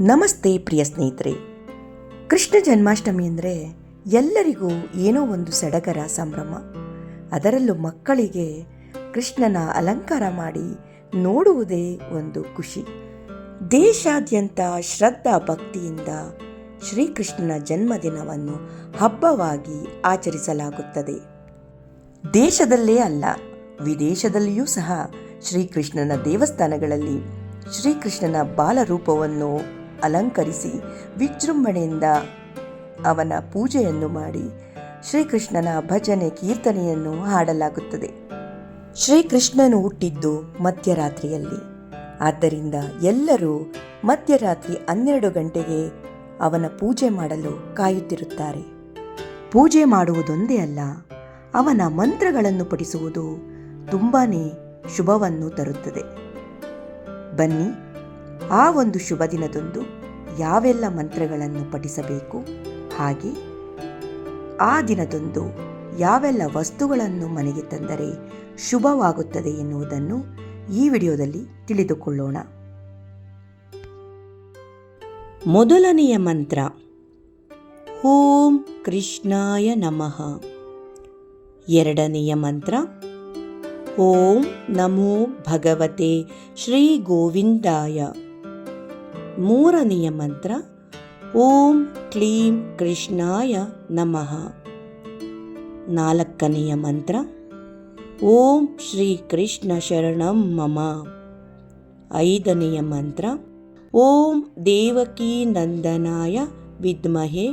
ನಮಸ್ತೆ ಪ್ರಿಯ ಸ್ನೇಹಿತರೆ. ಕೃಷ್ಣ ಜನ್ಮಾಷ್ಟಮಿ ಅಂದರೆ ಎಲ್ಲರಿಗೂ ಏನೋ ಒಂದು ಸಡಗರ ಸಂಭ್ರಮ. ಅದರಲ್ಲೂ ಮಕ್ಕಳಿಗೆ ಕೃಷ್ಣನ ಅಲಂಕಾರ ಮಾಡಿ ನೋಡುವುದೇ ಒಂದು ಖುಷಿ. ದೇಶಾದ್ಯಂತ ಶ್ರದ್ಧಾ ಭಕ್ತಿಯಿಂದ ಶ್ರೀಕೃಷ್ಣನ ಜನ್ಮದಿನವನ್ನು ಹಬ್ಬವಾಗಿ ಆಚರಿಸಲಾಗುತ್ತದೆ. ದೇಶದಲ್ಲೇ ಅಲ್ಲ, ವಿದೇಶದಲ್ಲಿಯೂ ಸಹ ಶ್ರೀಕೃಷ್ಣನ ದೇವಸ್ಥಾನಗಳಲ್ಲಿ ಶ್ರೀಕೃಷ್ಣನ ಬಾಲರೂಪವನ್ನು ಅಲಂಕರಿಸಿ ವಿಜೃಂಭಣೆಯಿಂದ ಅವನ ಪೂಜೆಯನ್ನು ಮಾಡಿ ಶ್ರೀಕೃಷ್ಣನ ಭಜನೆ ಕೀರ್ತನೆಯನ್ನು ಹಾಡಲಾಗುತ್ತದೆ. ಶ್ರೀಕೃಷ್ಣನು ಹುಟ್ಟಿದ್ದು ಮಧ್ಯರಾತ್ರಿಯಲ್ಲಿ. ಆದ್ದರಿಂದ ಎಲ್ಲರೂ ಮಧ್ಯರಾತ್ರಿ ಹನ್ನೆರಡು ಗಂಟೆಗೆ ಅವನ ಪೂಜೆ ಮಾಡಲು ಕಾಯುತ್ತಿರುತ್ತಾರೆ. ಪೂಜೆ ಮಾಡುವುದೊಂದೇ ಅಲ್ಲ, ಅವನ ಮಂತ್ರಗಳನ್ನು ಪಠಿಸುವುದು ತುಂಬಾ ಶುಭವನ್ನು ತರುತ್ತದೆ. ಬನ್ನಿ ಆ ಒಂದು ಶುಭ ದಿನದಂದು ಯಾವೆಲ್ಲ ಮಂತ್ರಗಳನ್ನು ಪಠಿಸಬೇಕು? ಹಾಗೆ ಆ ದಿನದಂದು ಯಾವೆಲ್ಲ ವಸ್ತುಗಳನ್ನು ಮನೆಗೆ ತಂದರೆ ಶುಭವಾಗುತ್ತದೆ ಎನ್ನುವುದನ್ನು ಈ ವಿಡಿಯೋದಲ್ಲಿ ತಿಳಿದುಕೊಳ್ಳೋಣ. ಮೊದಲನೆಯ ಮಂತ್ರ, ಓಂ ಕೃಷ್ಣಾಯ ನಮಃ. ಎರಡನೆಯ ಮಂತ್ರ, ಓಂ ನಮೋ ಭಗವತೆ ಶ್ರೀ ಗೋವಿಂದಾಯ. ಮೂರನೆಯ ಮಂತ್ರ ಓಂ ಕ್ಲೀಂ ಕೃಷ್ಣಾಯ ನಮಃ ನಾಲ್ಕನೆಯ ಮಂತ್ರ ಓಂ ಶ್ರೀ ಕೃಷ್ಣ ಶರಣಂ ಮಮ ಐದನೆಯ ಮಂತ್ರ ಓಂ ದೇವಕೀ ನಂದನಾಯ ವಿದ್ಮಹೆ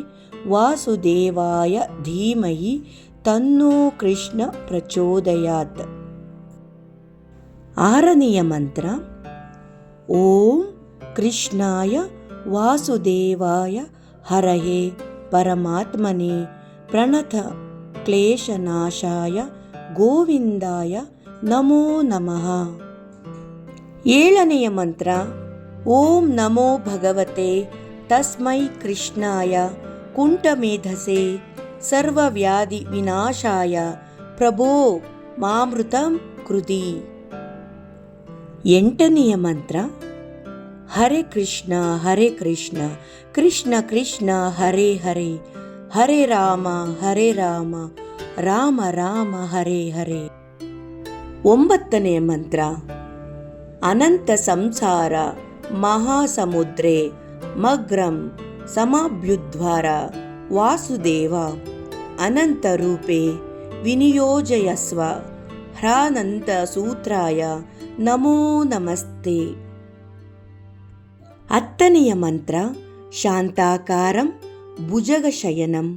ವಾಸುದೇವಾಯ ಧೀಮಹಿ ತನ್ನೋ ಕೃಷ್ಣ ಪ್ರಚೋದಯಾತ್ ಆರನೆಯ ಮಂತ್ರ ಓಂ ಕೃಷ್ಣಾಯ ವಾಸುದೇವಾಯ ಹರಹೆ ಪರಮಾತ್ಮನೆ ಪ್ರಣತ ಕ್ಲೇಶನಾಶಾಯ ಗೋವಿಂದಾಯ ನಮೋ ನಮಃ ಏಳನೆಯ ಮಂತ್ರ ಓಂ ನಮೋ ಭಗವತೆ ತಸ್ಮೈ ಕೃಷ್ಣಾಯ ಕುಂಟಮೇಧಸೆ ಸರ್ವವ್ಯಾಧಿ ವಿನಾಶಾಯ ಪ್ರಭೋ ಮಾಮೃತಂ ಕೃತಿ ಎಂಟನೆಯ ಮಂತ್ರ ಹರೆ ಕೃಷ್ಣ ಹರೆ ಕೃಷ್ಣ ಕೃಷ್ಣ ಕೃಷ್ಣ ಹರೆ ಹರೆ ಹರೆ ರಾಮ ಹರೆ ರಾಮ ರಾಮ ರಾಮ ಹರೆ ಹರೆ ಒಂಬತ್ತನೆಯ ಮಂತ್ರ ಅನಂತ ಸಂಸಾರ ಮಹಾಸಮುದ್ರೆ ಮಗ್ರಂ ಸಮಾಭ್ಯುದ್ವಾರ ವಾಸುದೇವ ಅನಂತ ರೂಪೆ ವಿನಿಯೋಜಯಸ್ವ ಹ್ರಾನಂತ ಸೂತ್ರಾಯ ನಮೋ ನಮಸ್ತೆ ಹತ್ತನೆಯ ಮಂತ್ರ ಶಾಂತಾಕಾರಂ ಭುಜಗಶಯನಂ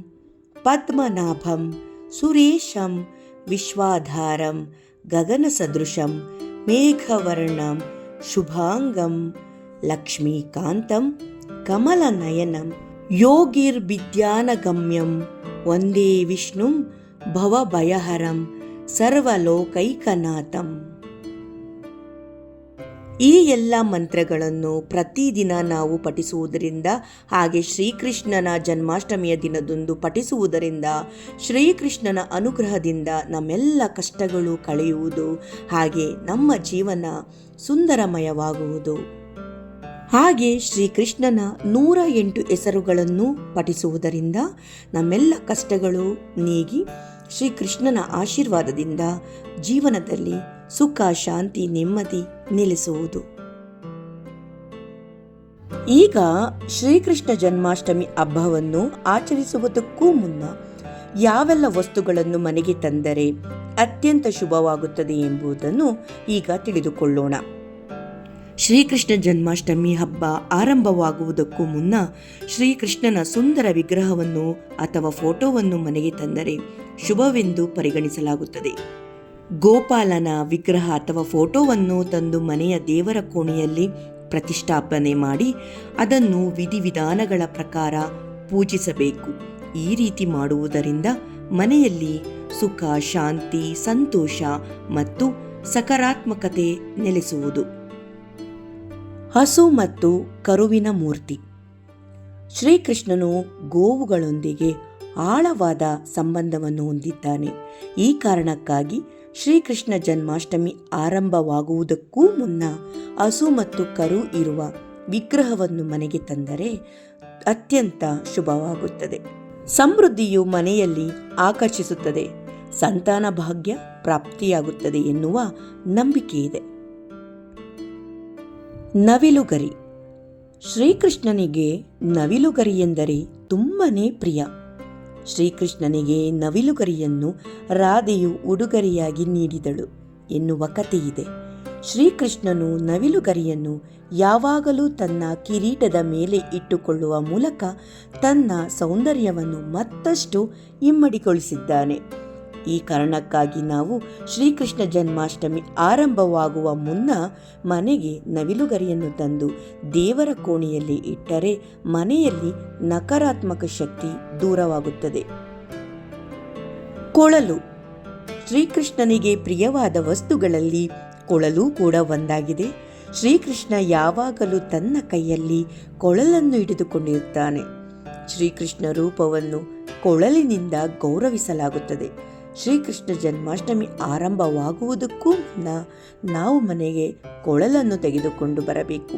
ಪದ್ಮನಾಭಂ ಸುರೇಶಂ ವಿಶ್ವಾಧಾರಂ ಗಗನಸದೃಶಂ ಮೇಘವರ್ಣಂ ಶುಭಾಂಗಂ ಲಕ್ಷ್ಮೀಕಾಂತಂ ಕಮಲನಯನಂ ಯೋಗಿರ್ವಿದ್ಯಾನಗಮ್ಯಂ ವಂದೇ ವಿಷ್ಣುಂ ಭವಭಯಹರಂ ಸರ್ವಲೋಕೈಕನಾಥಂ ಈ ಎಲ್ಲ ಮಂತ್ರಗಳನ್ನು ಪ್ರತಿದಿನ ನಾವು ಪಠಿಸುವುದರಿಂದ ಹಾಗೆ ಶ್ರೀಕೃಷ್ಣನ ಜನ್ಮಾಷ್ಟಮಿಯ ದಿನದಂದು ಪಠಿಸುವುದರಿಂದ ಶ್ರೀಕೃಷ್ಣನ ಅನುಗ್ರಹದಿಂದ ನಮ್ಮೆಲ್ಲ ಕಷ್ಟಗಳು ಕಳೆಯುವುದು, ಹಾಗೆ ನಮ್ಮ ಜೀವನ ಸುಂದರಮಯವಾಗುವುದು. ಹಾಗೆ ಶ್ರೀಕೃಷ್ಣನ ನೂರ ಎಂಟು ಹೆಸರುಗಳನ್ನು ಪಠಿಸುವುದರಿಂದ ನಮ್ಮೆಲ್ಲ ಕಷ್ಟಗಳು ನೀಗಿ ಶ್ರೀಕೃಷ್ಣನ ಆಶೀರ್ವಾದದಿಂದ ಜೀವನದಲ್ಲಿ ಸುಖ, ಶಾಂತಿ, ನೆಮ್ಮದಿ ನೆಲೆಸುವುದು ಈಗ ಶ್ರೀಕೃಷ್ಣ ಜನ್ಮಾಷ್ಟಮಿ ಹಬ್ಬವನ್ನು ಆಚರಿಸುವುದಕ್ಕೂ ಮುನ್ನ ಯಾವೆಲ್ಲ ವಸ್ತುಗಳನ್ನು ಮನೆಗೆ ತಂದರೆ ಅತ್ಯಂತ ಶುಭವಾಗುತ್ತದೆ ಎಂಬುದನ್ನು ಈಗ ತಿಳಿದುಕೊಳ್ಳೋಣ. ಶ್ರೀಕೃಷ್ಣ ಜನ್ಮಾಷ್ಟಮಿ ಹಬ್ಬ ಆರಂಭವಾಗುವುದಕ್ಕೂ ಮುನ್ನ ಶ್ರೀಕೃಷ್ಣನ ಸುಂದರ ವಿಗ್ರಹವನ್ನು ಅಥವಾ ಫೋಟೋವನ್ನು ಮನೆಗೆ ತಂದರೆ ಶುಭವೆಂದು ಪರಿಗಣಿಸಲಾಗುತ್ತದೆ. ಗೋಪಾಲನ ವಿಗ್ರಹ ಅಥವಾ ಫೋಟೋವನ್ನು ತಂದು ಮನೆಯ ದೇವರ ಕೋಣೆಯಲ್ಲಿ ಪ್ರತಿಷ್ಠಾಪನೆ ಮಾಡಿ ಅದನ್ನು ವಿಧಿವಿಧಾನಗಳ ಪ್ರಕಾರ ಪೂಜಿಸಬೇಕು. ಈ ರೀತಿ ಮಾಡುವುದರಿಂದ ಮನೆಯಲ್ಲಿ ಸುಖ, ಶಾಂತಿ, ಸಂತೋಷ ಮತ್ತು ಸಕಾರಾತ್ಮಕತೆ ನೆಲೆಸುವುದು. ಹಸು ಮತ್ತು ಕರುವಿನ ಮೂರ್ತಿ. ಶ್ರೀಕೃಷ್ಣನು ಗೋವುಗಳೊಂದಿಗೆ ಆಳವಾದ ಸಂಬಂಧವನ್ನು ಹೊಂದಿದ್ದಾನೆ. ಈ ಕಾರಣಕ್ಕಾಗಿ ಶ್ರೀಕೃಷ್ಣ ಜನ್ಮಾಷ್ಟಮಿ ಆರಂಭವಾಗುವುದಕ್ಕೂ ಮುನ್ನ ಹಸು ಮತ್ತು ಕರು ಇರುವ ವಿಗ್ರಹವನ್ನು ಮನೆಗೆ ತಂದರೆ ಅತ್ಯಂತ ಶುಭವಾಗುತ್ತದೆ. ಸಮೃದ್ಧಿಯು ಮನೆಯಲ್ಲಿ ಆಕರ್ಷಿಸುತ್ತದೆ. ಸಂತಾನ ಭಾಗ್ಯ ಪ್ರಾಪ್ತಿಯಾಗುತ್ತದೆ ಎನ್ನುವ ನಂಬಿಕೆ ಇದೆ ನವಿಲುಗರಿ. ಶ್ರೀಕೃಷ್ಣನಿಗೆ ನವಿಲುಗರಿ ಎಂದರೆ ತುಂಬನೇ ಪ್ರಿಯ. ಶ್ರೀಕೃಷ್ಣನಿಗೆ ನವಿಲುಗರಿಯನ್ನು ರಾಧೆಯು ಉಡುಗೊರೆಯಾಗಿ ನೀಡಿದಳು ಎನ್ನುವ ಕಥೆಯಿದೆ. ಶ್ರೀಕೃಷ್ಣನು ನವಿಲುಗರಿಯನ್ನು ಯಾವಾಗಲೂ ತನ್ನ ಕಿರೀಟದ ಮೇಲೆ ಇಟ್ಟುಕೊಳ್ಳುವ ಮೂಲಕ ತನ್ನ ಸೌಂದರ್ಯವನ್ನು ಮತ್ತಷ್ಟು ಇಮ್ಮಡಿಗೊಳಿಸಿದ್ದಾನೆ. ಈ ಕಾರಣಕ್ಕಾಗಿ ನಾವು ಶ್ರೀಕೃಷ್ಣ ಜನ್ಮಾಷ್ಟಮಿ ಆರಂಭವಾಗುವ ಮುನ್ನ ಮನೆಗೆ ನವಿಲುಗರಿಯನ್ನು ತಂದು ದೇವರ ಕೋಣೆಯಲ್ಲಿ ಇಟ್ಟರೆ ಮನೆಯಲ್ಲಿ ನಕಾರಾತ್ಮಕ ಶಕ್ತಿ ದೂರವಾಗುತ್ತದೆ. ಕೊಳಲು. ಶ್ರೀಕೃಷ್ಣನಿಗೆ ಪ್ರಿಯವಾದ ವಸ್ತುಗಳಲ್ಲಿ ಕೊಳಲು ಕೂಡ ಒಂದಾಗಿದೆ. ಶ್ರೀಕೃಷ್ಣ ಯಾವಾಗಲೂ ತನ್ನ ಕೈಯಲ್ಲಿ ಕೊಳಲನ್ನು ಹಿಡಿದುಕೊಂಡಿರುತ್ತಾನೆ. ಶ್ರೀಕೃಷ್ಣ ರೂಪವನ್ನು ಕೊಳಲಿನಿಂದ ಗೌರವಿಸಲಾಗುತ್ತದೆ. ಶ್ರೀಕೃಷ್ಣ ಜನ್ಮಾಷ್ಟಮಿ ಆರಂಭವಾಗುವುದಕ್ಕೂ ಮುನ್ನ ನಾವು ಮನೆಗೆ ಕೊಳಲನ್ನು ತೆಗೆದುಕೊಂಡು ಬರಬೇಕು.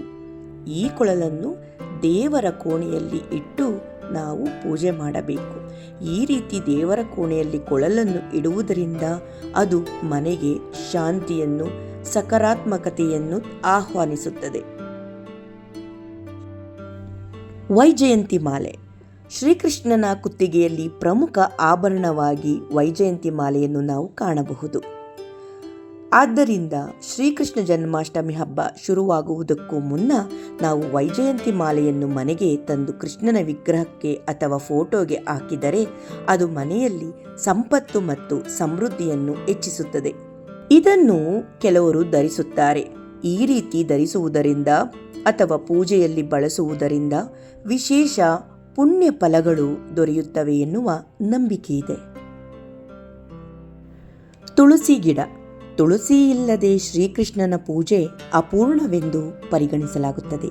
ಈ ಕೊಳಲನ್ನು ದೇವರ ಕೋಣೆಯಲ್ಲಿ ಇಟ್ಟು ನಾವು ಪೂಜೆ ಮಾಡಬೇಕು. ಈ ರೀತಿ ದೇವರ ಕೋಣೆಯಲ್ಲಿ ಕೊಳಲನ್ನು ಇಡುವುದರಿಂದ ಅದು ಮನೆಗೆ ಶಾಂತಿಯನ್ನು, ಸಕಾರಾತ್ಮಕತೆಯನ್ನು ಆಹ್ವಾನಿಸುತ್ತದೆ. ವೈಜಯಂತಿ ಮಾಲೆ. ಶ್ರೀಕೃಷ್ಣನ ಕುತ್ತಿಗೆಯಲ್ಲಿ ಪ್ರಮುಖ ಆಭರಣವಾಗಿ ವೈಜಯಂತಿ ಮಾಲೆಯನ್ನು ನಾವು ಕಾಣಬಹುದು. ಆದ್ದರಿಂದ ಶ್ರೀಕೃಷ್ಣ ಜನ್ಮಾಷ್ಟಮಿ ಹಬ್ಬ ಶುರುವಾಗುವುದಕ್ಕೂ ಮುನ್ನ ನಾವು ವೈಜಯಂತಿ ಮಾಲೆಯನ್ನು ಮನೆಗೆ ತಂದು ಕೃಷ್ಣನ ವಿಗ್ರಹಕ್ಕೆ ಅಥವಾ ಫೋಟೋಗೆ ಹಾಕಿದರೆ ಅದು ಮನೆಯಲ್ಲಿ ಸಂಪತ್ತು ಮತ್ತು ಸಮೃದ್ಧಿಯನ್ನು ಹೆಚ್ಚಿಸುತ್ತದೆ. ಇದನ್ನು ಕೆಲವರು ಧರಿಸುತ್ತಾರೆ. ಈ ರೀತಿ ಧರಿಸುವುದರಿಂದ ಅಥವಾ ಪೂಜೆಯಲ್ಲಿ ಬಳಸುವುದರಿಂದ ವಿಶೇಷ ಪುಣ್ಯ ಫಲಗಳು ದೊರೆಯುತ್ತವೆ ಎನ್ನುವ ನಂಬಿಕೆ ಇದೆ. ತುಳಸಿ ಗಿಡ, ತುಳಸಿ ಇಲ್ಲದೆ ಶ್ರೀಕೃಷ್ಣನ ಪೂಜೆ ಅಪೂರ್ಣವೆಂದು ಪರಿಗಣಿಸಲಾಗುತ್ತದೆ.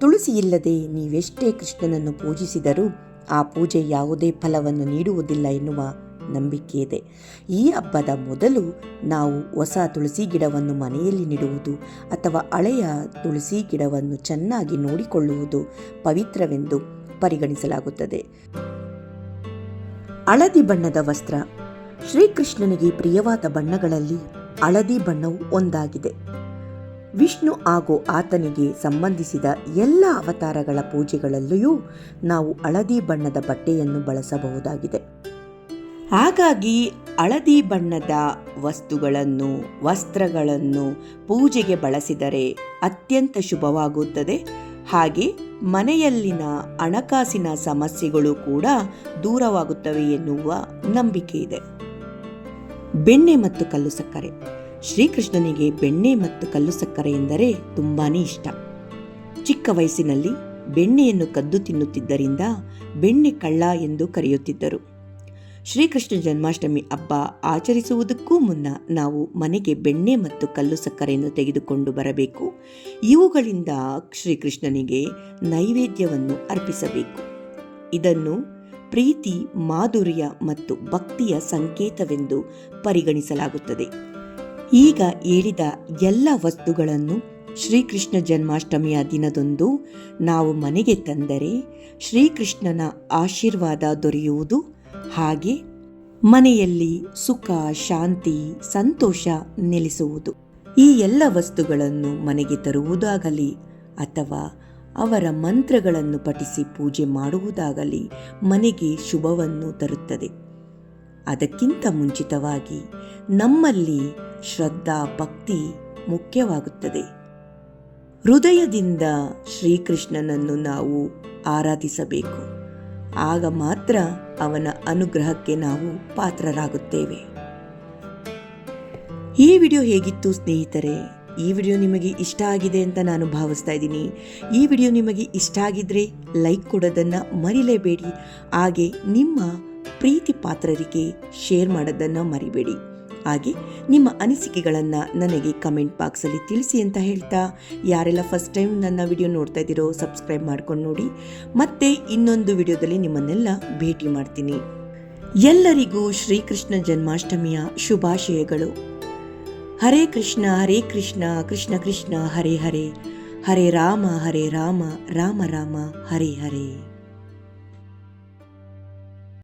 ತುಳಸಿ ಇಲ್ಲದೆ ನೀವೆಷ್ಟೇ ಕೃಷ್ಣನನ್ನು ಪೂಜಿಸಿದರೂ ಆ ಪೂಜೆ ಯಾವುದೇ ಫಲವನ್ನು ನೀಡುವುದಿಲ್ಲ ಎನ್ನುವ ನಂಬಿಕೆ ಇದೆ. ಈ ಹಬ್ಬದ ಮೊದಲು ನಾವು ಹೊಸ ತುಳಸಿ ಗಿಡವನ್ನು ಮನೆಯಲ್ಲಿ ನೆಡುವುದು ಅಥವಾ ಹಳೆಯ ತುಳಸಿ ಗಿಡವನ್ನು ಚೆನ್ನಾಗಿ ನೋಡಿಕೊಳ್ಳುವುದು ಪವಿತ್ರವೆಂದು ಪರಿಗಣಿಸಲಾಗುತ್ತದೆ. ಹಳದಿ ಬಣ್ಣದ ವಸ್ತ್ರ. ಶ್ರೀಕೃಷ್ಣನಿಗೆ ಪ್ರಿಯವಾದ ಬಣ್ಣಗಳಲ್ಲಿ ಹಳದಿ ಬಣ್ಣವು ಒಂದಾಗಿದೆ. ವಿಷ್ಣು ಹಾಗೂ ಆತನಿಗೆ ಸಂಬಂಧಿಸಿದ ಎಲ್ಲ ಅವತಾರಗಳ ಪೂಜೆಗಳಲ್ಲಿಯೂ ನಾವು ಹಳದಿ ಬಣ್ಣದ ಬಟ್ಟೆಯನ್ನು ಬಳಸಬಹುದಾಗಿದೆ. ಹಾಗಾಗಿ ಹಳದಿ ಬಣ್ಣದ ವಸ್ತುಗಳನ್ನು, ವಸ್ತ್ರಗಳನ್ನು ಪೂಜೆಗೆ ಬಳಸಿದರೆ ಅತ್ಯಂತ ಶುಭವಾಗುತ್ತದೆ. ಹಾಗೆ ಮನೆಯಲ್ಲಿನ ಹಣಕಾಸಿನ ಸಮಸ್ಯೆಗಳು ಕೂಡ ದೂರವಾಗುತ್ತವೆ ಎನ್ನುವ ನಂಬಿಕೆ ಇದೆ. ಬೆಣ್ಣೆ ಮತ್ತು ಕಲ್ಲು ಸಕ್ಕರೆ. ಶ್ರೀಕೃಷ್ಣನಿಗೆ ಬೆಣ್ಣೆ ಮತ್ತು ಕಲ್ಲು ಸಕ್ಕರೆ ಎಂದರೆ ತುಂಬಾನೇ ಇಷ್ಟ. ಚಿಕ್ಕ ವಯಸ್ಸಿನಲ್ಲಿ ಬೆಣ್ಣೆಯನ್ನು ಕದ್ದು ತಿನ್ನುತ್ತಿದ್ದರಿಂದ ಬೆಣ್ಣೆ ಕಳ್ಳ ಎಂದು ಕರೆಯುತ್ತಿದ್ದರು. ಶ್ರೀಕೃಷ್ಣ ಜನ್ಮಾಷ್ಟಮಿ ಹಬ್ಬ ಆಚರಿಸುವುದಕ್ಕೂ ಮುನ್ನ ನಾವು ಮನೆಗೆ ಬೆಣ್ಣೆ ಮತ್ತು ಕಲ್ಲು ಸಕ್ಕರೆಯನ್ನು ತೆಗೆದುಕೊಂಡು ಬರಬೇಕು. ಇವುಗಳಿಂದ ಶ್ರೀಕೃಷ್ಣನಿಗೆ ನೈವೇದ್ಯವನ್ನು ಅರ್ಪಿಸಬೇಕು. ಇದನ್ನು ಪ್ರೀತಿ, ಮಾಧುರ್ಯ ಮತ್ತು ಭಕ್ತಿಯ ಸಂಕೇತವೆಂದು ಪರಿಗಣಿಸಲಾಗುತ್ತದೆ. ಈಗ ಹೇಳಿದ ಎಲ್ಲ ವಸ್ತುಗಳನ್ನು ಶ್ರೀಕೃಷ್ಣ ಜನ್ಮಾಷ್ಟಮಿಯ ದಿನದಂದು ನಾವು ಮನೆಗೆ ತಂದರೆ ಶ್ರೀಕೃಷ್ಣನ ಆಶೀರ್ವಾದ ದೊರೆಯುವುದು ಹಾಗೆ ಮನೆಯಲ್ಲಿ ಸುಖ, ಶಾಂತಿ, ಸಂತೋಷ ನೆಲೆಸುವುದು. ಈ ಎಲ್ಲ ವಸ್ತುಗಳನ್ನು ಮನೆಗೆ ತರುವುದಾಗಲಿ ಅಥವಾ ಅವರ ಮಂತ್ರಗಳನ್ನು ಪಠಿಸಿ ಪೂಜೆ ಮಾಡುವುದಾಗಲಿ ಮನೆಗೆ ಶುಭವನ್ನು ತರುತ್ತದೆ. ಅದಕ್ಕಿಂತ ಮುಂಚಿತವಾಗಿ ನಮ್ಮಲ್ಲಿ ಶ್ರದ್ಧಾ, ಭಕ್ತಿ ಮುಖ್ಯವಾಗುತ್ತದೆ. ಹೃದಯದಿಂದ ಶ್ರೀಕೃಷ್ಣನನ್ನು ನಾವು ಆರಾಧಿಸಬೇಕು. ಆಗ ಮಾತ್ರ ಅವನ ಅನುಗ್ರಹಕ್ಕೆ ನಾವು ಪಾತ್ರರಾಗುತ್ತೇವೆ. ಈ ವಿಡಿಯೋ ಹೇಗಿತ್ತು ಸ್ನೇಹಿತರೆ? ಈ ವಿಡಿಯೋ ನಿಮಗೆ ಇಷ್ಟ ಆಗಿದೆ ಅಂತ ನಾನು ಭಾವಿಸ್ತಾ ಇದ್ದೀನಿ. ಈ ವಿಡಿಯೋ ನಿಮಗೆ ಇಷ್ಟ ಆಗಿದ್ರೆ ಲೈಕ್ ಕೊಡೋದನ್ನು ಮರಿಲೇಬೇಡಿ. ಹಾಗೆ ನಿಮ್ಮ ಪ್ರೀತಿ ಪಾತ್ರರಿಗೆ ಶೇರ್ ಮಾಡೋದನ್ನು ಮರಿಬೇಡಿ. ಹಾಗೆ ನಿಮ್ಮ ಅನಿಸಿಕೆಗಳನ್ನು ನನಗೆ ಕಮೆಂಟ್ ಬಾಕ್ಸಲ್ಲಿ ತಿಳಿಸಿ ಅಂತ ಹೇಳ್ತಾ, ಯಾರೆಲ್ಲ ಫಸ್ಟ್ ಟೈಮ್ ನನ್ನ ವಿಡಿಯೋ ನೋಡ್ತಾ ಇದ್ದೀರೋ ಸಬ್ಸ್ಕ್ರೈಬ್ ಮಾಡ್ಕೊಂಡು ನೋಡಿ. ಮತ್ತೆ ಇನ್ನೊಂದು ವಿಡಿಯೋದಲ್ಲಿ ನಿಮ್ಮನ್ನೆಲ್ಲ ಭೇಟಿ ಮಾಡ್ತೀನಿ. ಎಲ್ಲರಿಗೂ ಶ್ರೀಕೃಷ್ಣ ಜನ್ಮಾಷ್ಟಮಿಯ ಶುಭಾಶಯಗಳು. ಹರೇ ಕೃಷ್ಣ ಹರೇ ಕೃಷ್ಣ ಕೃಷ್ಣ ಕೃಷ್ಣ, ಹರೇ ಹರೇ. ಹರೇ ರಾಮ ಹರೇ ರಾಮ ರಾಮ ರಾಮ, ಹರೇ ಹರೇ.